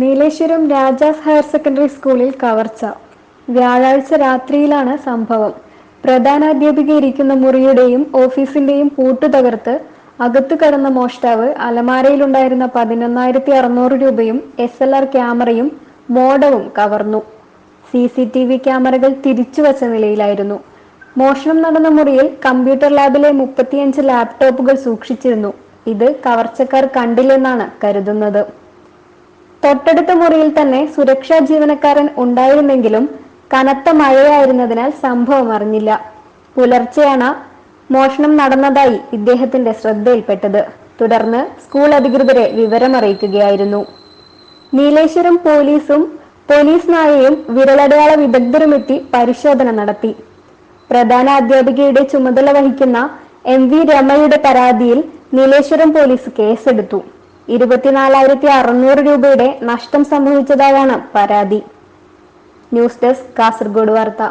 Nileshwaram Rajas higher secondary സ്കൂളിൽ കവർച്ച. വ്യാഴാഴ്ച രാത്രിയിലാണ് സംഭവം. പ്രധാനാധ്യാപിക ഇരിക്കുന്ന മുറിയുടെയും ഓഫീസിന്റെയും പൂട്ടു തകർത്ത് അകത്തു കടന്ന മോഷ്ടാവ് അലമാരയിലുണ്ടായിരുന്ന പതിനൊന്നായിരത്തി അറുന്നൂറ് രൂപയും എസ് എൽ ആർ ക്യാമറയും മോഡവും കവർന്നു. സി സി ടി വി ക്യാമറകൾ തിരിച്ചു വച്ച നിലയിലായിരുന്നു. മോഷണം നടന്ന മുറിയിൽ കമ്പ്യൂട്ടർ ലാബിലെ മുപ്പത്തിയഞ്ച് ലാപ്ടോപ്പുകൾ സൂക്ഷിച്ചിരുന്നു. ഇത് കവർച്ചക്കാർ കണ്ടില്ലെന്നാണ് കരുതുന്നത്. തൊട്ടടുത്ത മുറിയിൽ തന്നെ സുരക്ഷാ ജീവനക്കാരൻ ഉണ്ടായിരുന്നെങ്കിലും കനത്ത മഴയായിരുന്നതിനാൽ സംഭവം അറിഞ്ഞില്ല. പുലർച്ചെയാണ് മോഷണം നടന്നതായി ഇദ്ദേഹത്തിന്റെ ശ്രദ്ധയിൽപ്പെട്ടത്. തുടർന്ന് സ്കൂൾ അധികൃതരെ വിവരമറിയിക്കുകയായിരുന്നു. നീലേശ്വരം പോലീസും പോലീസ് നായയും വിരലടയാള വിദഗ്ധരുമെത്തി പരിശോധന നടത്തി. പ്രധാന അധ്യാപികയുടെ ചുമതല വഹിക്കുന്ന എം വി രമയുടെ പരാതിയിൽ നീലേശ്വരം പോലീസ് കേസെടുത്തു. ഇരുപത്തിനാലായിരത്തി അറുന്നൂറ് രൂപയുടെ നഷ്ടം സംഭവിച്ചതായാണ് പരാതി. ന്യൂസ് ഡെസ്ക് കാസർഗോഡ് വാർത്ത.